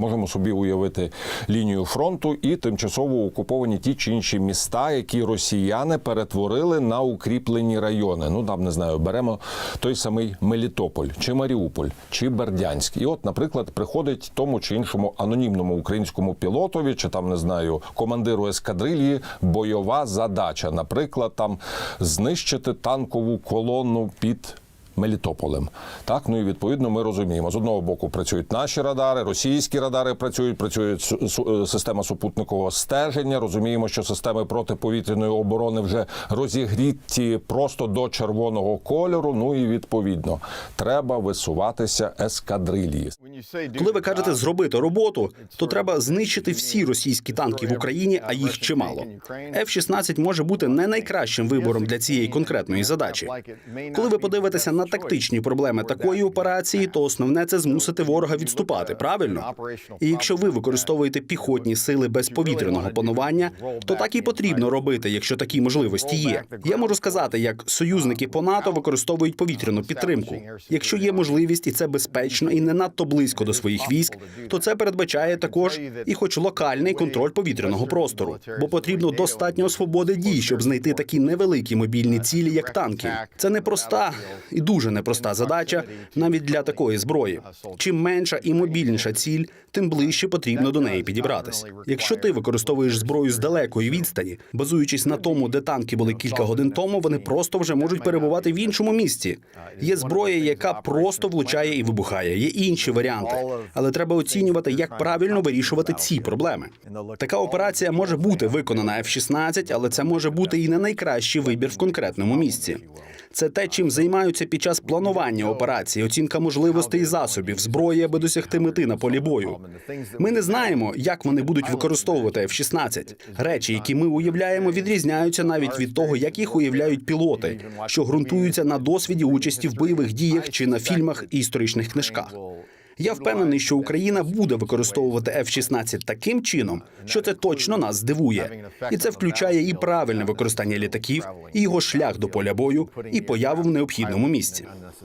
Можемо собі уявити лінію фронту і тимчасово окуповані ті чи інші міста, які росіяни перетворили на укріплені райони. Ну там не знаю, беремо той самий Мелітополь, чи Маріуполь, чи Бердянськ. І от, наприклад, приходить тому чи іншому анонімному українському пілотові, чи там не знаю, командиру ескадрильї бойова задача. Наприклад, там знищити танкову колону під. Мелітополем. Так, ну і відповідно ми розуміємо. З одного боку працюють наші радари, російські радари працюють, працює е, система супутникового стеження. Розуміємо, що системи протиповітряної оборони вже розігріті просто до червоного кольору. Ну і відповідно треба висуватися ескадрилії. Коли ви кажете зробити роботу, то треба знищити всі російські танки в Україні, а їх чимало. F-16 може бути не найкращим вибором для цієї конкретної задачі. Коли ви подивитеся на тактичні проблеми такої операції, то основне це змусити ворога відступати. Правильно? І якщо ви використовуєте піхотні сили без повітряного панування, то так і потрібно робити, якщо такі можливості є. Я можу сказати, як союзники по НАТО використовують повітряну підтримку. Якщо є можливість, і це безпечно і не надто близько до своїх військ, то це передбачає також і, хоч локальний контроль повітряного простору, бо потрібно достатньо свободи дій, щоб знайти такі невеликі мобільні цілі, як танки. Це непроста і дуже непроста задача навіть для такої зброї. Чим менша і мобільніша ціль, тим ближче потрібно до неї підібратись. Якщо ти використовуєш зброю з далекої відстані, базуючись на тому, де танки були кілька годин тому, вони просто вже можуть перебувати в іншому місці. Є зброя, яка просто влучає і вибухає. Є інші варіанти, але треба оцінювати, як правильно вирішувати ці проблеми. Така операція може бути виконана F-16, але це може бути і не найкращий вибір в конкретному місці. Це те, чим займаються під час планування операції, оцінка можливостей і засобів, зброї, аби досягти мети на полі бою. Ми не знаємо, як вони будуть використовувати F-16. Речі, які ми уявляємо, відрізняються навіть від того, як їх уявляють пілоти, що ґрунтуються на досвіді участі в бойових діях чи на фільмах і історичних книжках. Я впевнений, що Україна буде використовувати F-16 таким чином, що це точно нас здивує, і це включає і правильне використання літаків, і його шлях до поля бою, і появу в необхідному місці.